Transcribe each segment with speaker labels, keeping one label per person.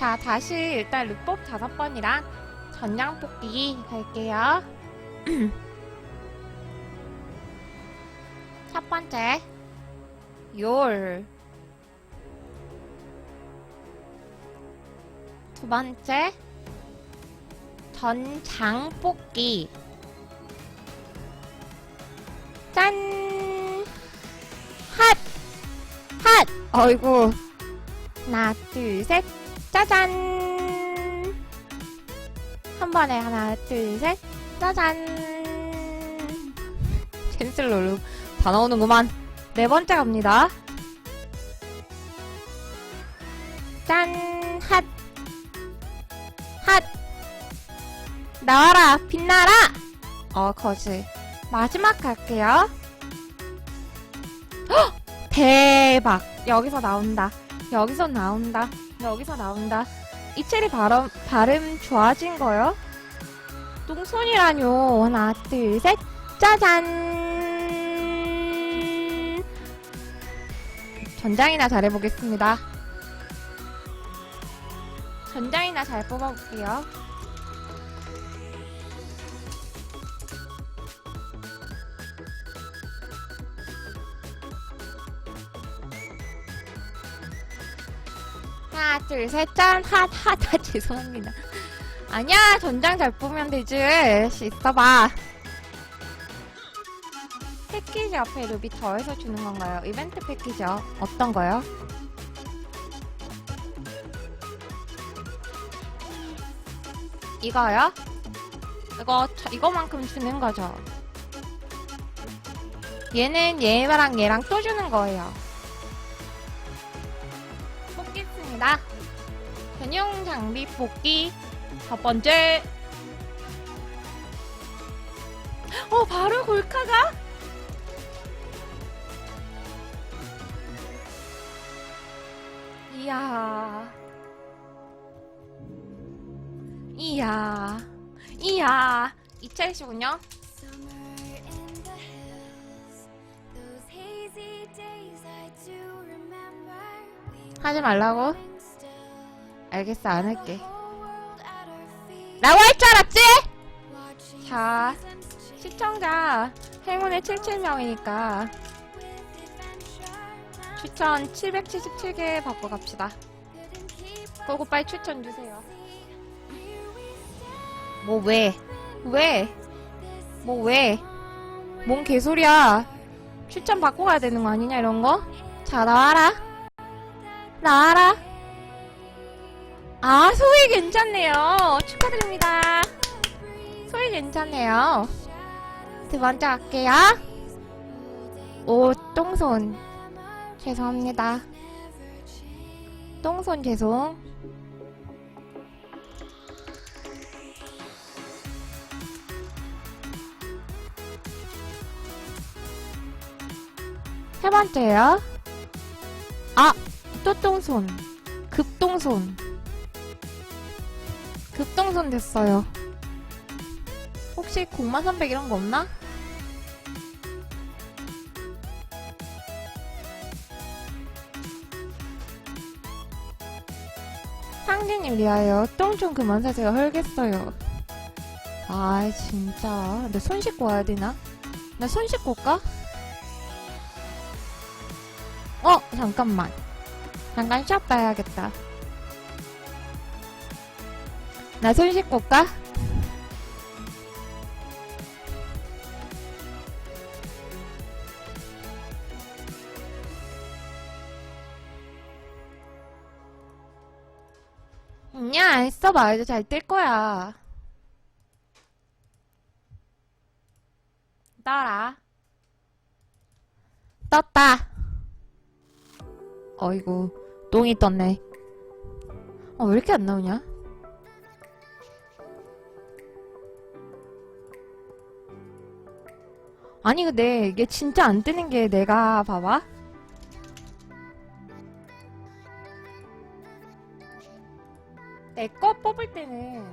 Speaker 1: 자, 다시 일단 룩법 다섯 번이랑 전량 뽑기 갈게요. 첫 번째, 열. 두 번째, 전장 뽑기. 짠! 핫! 핫! 어이구. 하나, 둘, 셋. 짜잔! 한 번에 하나, 둘, 셋. 짜잔! 캔슬로로 다 나오는구만. 네 번째 갑니다. 짠! 핫! 핫! 나와라! 빛나라! 어, 거즈. 마지막 갈게요. 헉! 대박! 여기서 나온다. 여기서 나온다. 여기서 나온다. 이채리 발음, 발음 좋아진 거요? 똥손이라뇨. 하나, 둘, 셋. 짜잔! 전장이나 잘해보겠습니다. 전장이나 잘 뽑아볼게요. 하나, 둘, 셋, 짠! 핫, 핫, 핫, 죄송합니다. 아니야, 전장 잘 뽑으면 되지. 있어봐. 패키지 앞에 루비 더해서 주는 건가요? 이벤트 패키지요? 어떤 거요? 이거요? 이거, 저- 이거만큼 주는 거죠? 얘는 얘랑 얘랑 또 주는 거예요. 뽑겠습니다. 전용 장비 뽑기 첫 번째. 어, 바로 골카가? 이야. 이야. 이야. 이 차이시군요. 하지 말라고? 알겠어, 안 할게. 라고 할 줄 알았지? 자, 시청자 행운의 77명이니까
Speaker 2: with adventure.
Speaker 1: 추천 777개 받고 갑시다. 빨리 추천 주세요. 뭐 왜? 왜? 뭐 왜? 뭔 개소리야. 추천 받고 가야 되는 거 아니냐 이런 거? 자 나와라. 나와라. 아 소희 괜찮네요. 축하드립니다. 소희 괜찮네요. 두 번째 갈게요. 오 똥손. 죄송합니다. 똥손 죄송. 세 번째요. 아, 또 똥손. 급똥손. 급똥손 됐어요. 혹시 공마 300 이런 거 없나? 상진님 리하여 똥좀 그만 사세요. 헐겠어요. 아 진짜. 나 손 씻고 와야 되나? 나 손 씻고 올까? 어, 잠깐만. 잠깐 쉬었다 해야겠다. 나 손 씻고 올까? 아니야, 안 써봐. 이제 잘 뜰 거야. 떠라. 떴다. 어이구, 똥이 떴네. 어, 왜 이렇게 안 나오냐? 아니, 근데 이게 진짜 안 뜨는 게 내가, 봐봐. 내 거 뽑을 때는.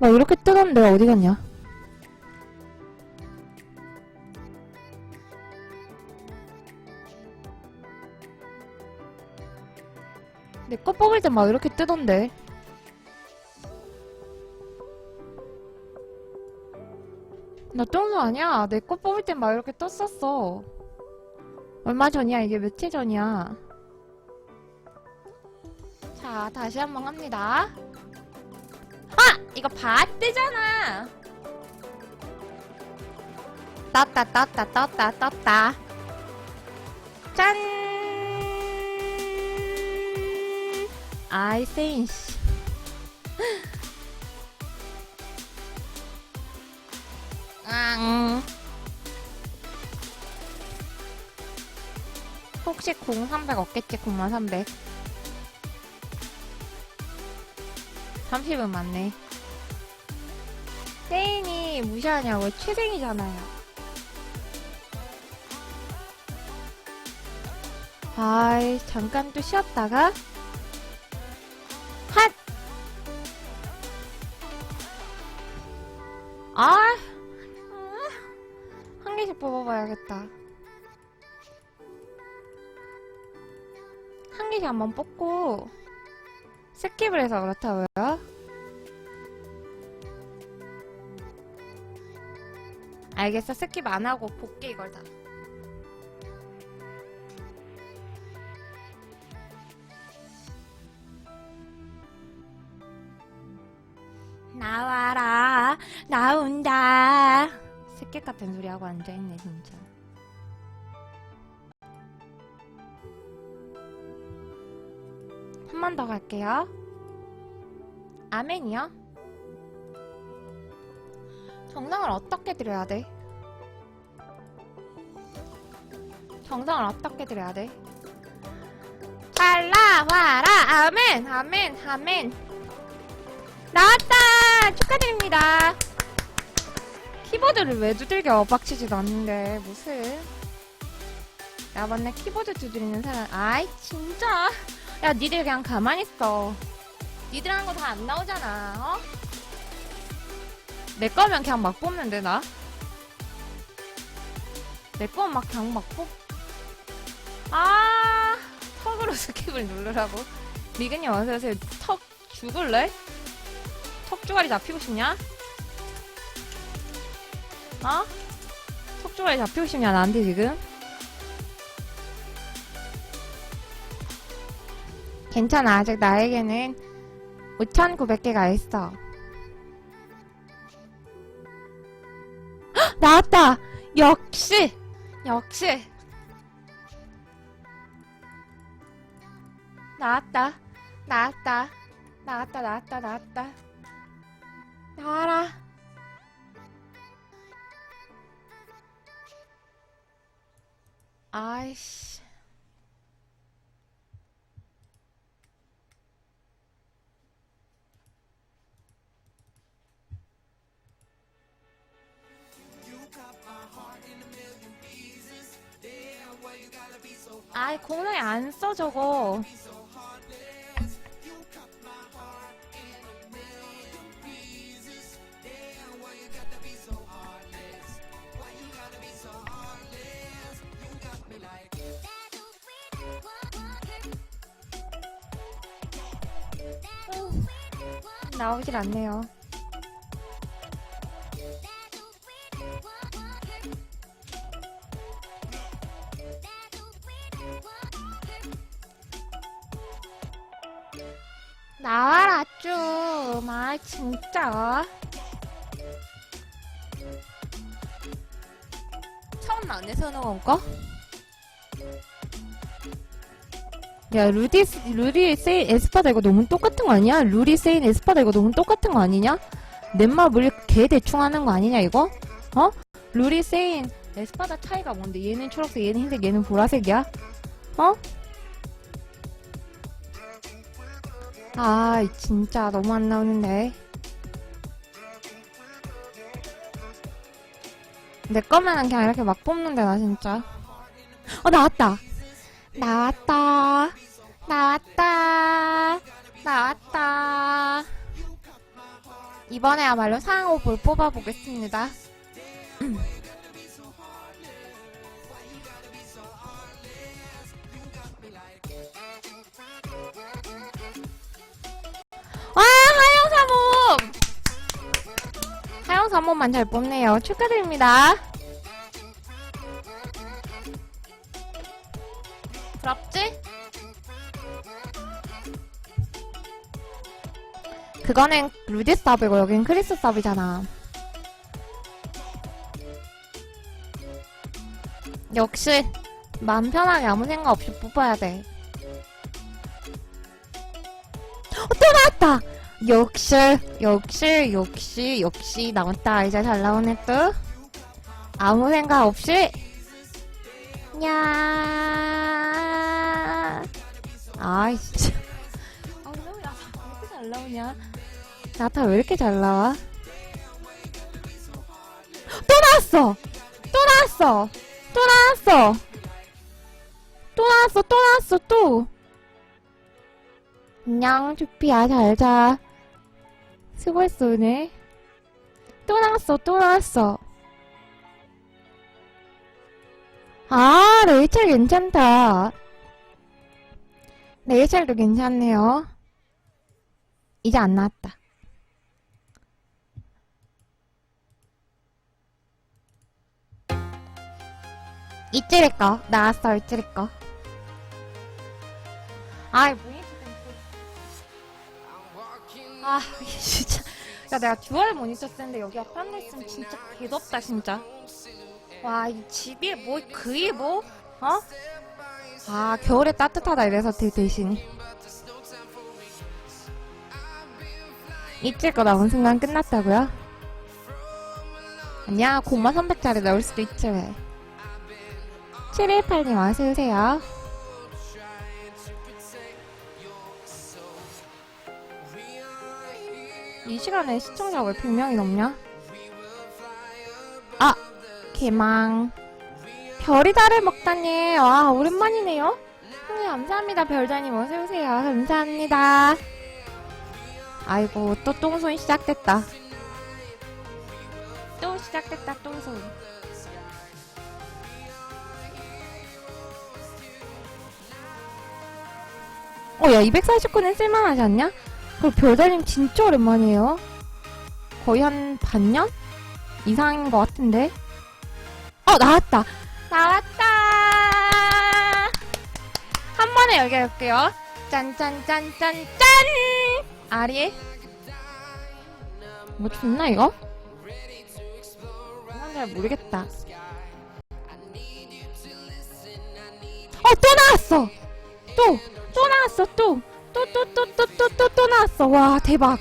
Speaker 1: 막 이렇게 뜨던데, 어디 갔냐? 내 거 뽑을 때 막 이렇게 뜨던데. 나 똥수 아니야. 내 거 뽑을 때 막 이렇게 떴었어. 얼마 전이야? 이게 며칠 전이야? 자, 다시 한번 합니다. 아! 이거 바 뜨잖아! 떴다, 떴다, 떴다, 떴다. 짠! 아이, 세인 씨. 앙. 혹시 0300 없겠지, 0300. 30은 맞네. 세인이 무시하냐고, 최생이잖아요. 아이, 잠깐 또 쉬었다가, 뽑아봐야겠다. 한 개씩 한번 뽑고, 스킵을 해서 그렇다고요? 알겠어, 스킵 안 하고 볼게, 이걸 다. 같은 소리 하고 앉아있네 진짜 한 번 더 갈게요 아멘이요? 정상을 어떻게 드려야 돼? 정상을 어떻게 드려야 돼? 잘 나와라 아멘 아멘 아멘 나왔다! 축하드립니다. 키보드를 왜 두들겨? 빡치지도 않는데, 무슨. 야, 맞네. 키보드 두드리는 사람. 아이, 진짜. 야, 니들 그냥 가만히 있어. 니들 하는 거 다 안 나오잖아, 어? 내 거면 그냥 막 뽑는데, 나? 내 거면 막 그냥 막 뽑. 아, 턱으로 스킵을 누르라고. 미근님 어서오세요. 턱 죽을래? 턱주가리 잡히고 싶냐? 어? 턱주가리 잡히고 싶냐 나한테 지금? 괜찮아 아직 나에게는 5,900개가 있어 헉, 나왔다! 역시! 역시! 나왔다 나왔다 나왔다 나왔다 나왔다 나와라. 아이씨. 아이, 공성이 안 써, 저거. 나오질 않네요. 나와라 좀. 아 진짜. 처음 나네 선호원 거? 야 루디 루리 세인 에스파다 이거 너무 똑같은 거 아니야? 루리 세인 에스파다 이거 너무 똑같은 거 아니냐? 넷마 물개 대충 하는 거 아니냐 이거? 어? 루리 세인 에스파다 차이가 뭔데? 얘는 초록색, 얘는 흰색, 얘는 보라색이야? 어? 아 진짜 너무 안 나오는데 내 거면은 그냥 이렇게 막 뽑는데 나 진짜 어 나왔다 나왔다. 나왔다. 나왔다. 이번에야말로 상호 볼 뽑아보겠습니다. 음. 아, 와 하영사모! 하영사모만 잘 뽑네요. 축하드립니다. 그거는 루디 서브고 여긴 크리스 서브잖아. 역시 마음 편하게 아무 생각 없이 뽑아야 돼. 어, 또 나왔다. 역시 역시 역시 역시 나왔다. 이제 잘 나오네 또. 아무 생각 없이. 야. 아이 진짜. 아왜 나타 왜 이렇게 잘 나오냐? 나타 왜 이렇게 잘 나와? 또 나왔어. 또 나왔어. 또 나왔어. 또 나왔어. 또 나왔어. 또. 안녕, 주피야, 잘 자. 수고했어, 오늘. 또 나왔어, 또 나왔어. 아, 레이첼 괜찮다. 레이첼도 괜찮네요. 이제 안 나왔다. 이찌리 거. 나왔어, 이찌리 거. 아이, 뭐니, 아, 이게 진짜. 야, 내가 듀얼 모니터 쓰는데 여기 앞에 앉아있으면 진짜 개덥다, 진짜. 와, 이 집이 뭐, 그이 뭐, 어? 아, 겨울에 따뜻하다 이래서 대, 대신. 이틀 거 나온 순간 끝났다고요? 아니야, 고마 300짜리 나올 수도 있지, 왜. 718님 어서오세요. 이 시간에 시청자가 왜 100명이 넘냐? 아! 개망. 별이 달을 먹다니. 와, 오랜만이네요. 네, 감사합니다, 별자님. 어서오세요. 감사합니다. 아이고, 또 똥손 시작됐다. 또 시작됐다, 똥손. 어, 야, 249는 쓸만하지 않냐? 그 별달님 진짜 오랜만이에요. 거의 한 반년? 이상인 것 같은데. 어, 나왔다! 나왔다! 한 번에 열게볼게요. 짠짠짠짠짠! 아리? 뭐 좋나, 이거? 잘 모르겠다. 어, 또 나왔어! 또! 또 나왔어, 또! 또, 또, 또, 또, 또, 또, 또 나왔어. 와, 대박.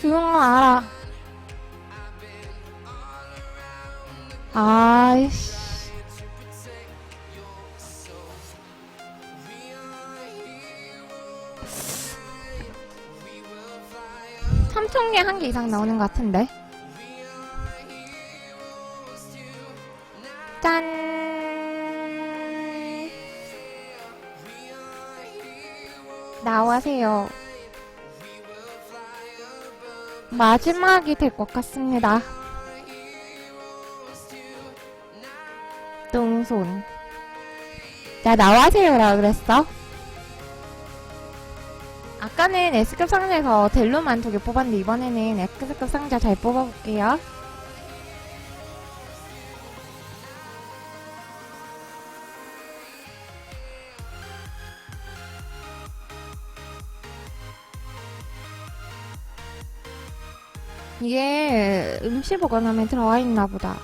Speaker 1: 조용 알아. 아이씨. 삼천 개 한 개 이상 나오는 것 같은데. 짠. 나와세요. 마지막이 될 것 같습니다. 똥손. 야, 나와세요라 그랬어. 아까는 S급 상자에서 델로만 두 개 뽑았는데 이번에는 X급 상자 잘 뽑아볼게요. 이게 음식 보관함에 들어와 있나 보다.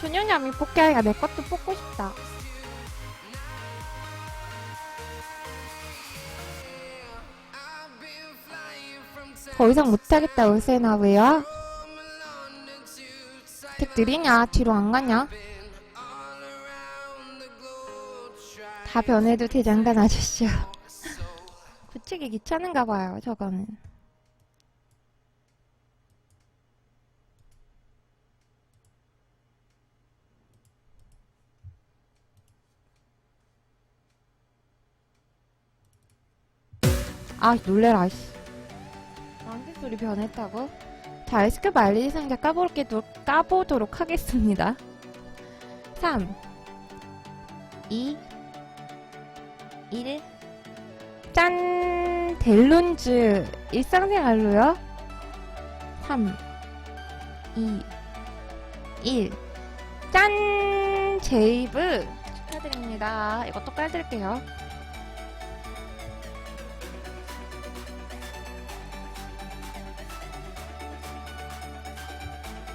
Speaker 1: 준영님이 뽑기 하니까 내 것도 뽑고 싶다. 더 이상 못하겠다, 울세나, 왜요? 택 느리냐? 뒤로 안 가냐? 다 변해도 대장간 아저씨야. 굳히기 귀찮은가 봐요, 저거는. 아, 놀래라, 씨. 나한테 소리 변했다고? 자, 아이스큐브 알리지 상자 까볼게, 까보도록 하겠습니다. 3, 2, 1. 짠! 델론즈 일상생활로요. 3, 2, 1. 짠! 제이브 축하드립니다. 이것도 깔드릴게요.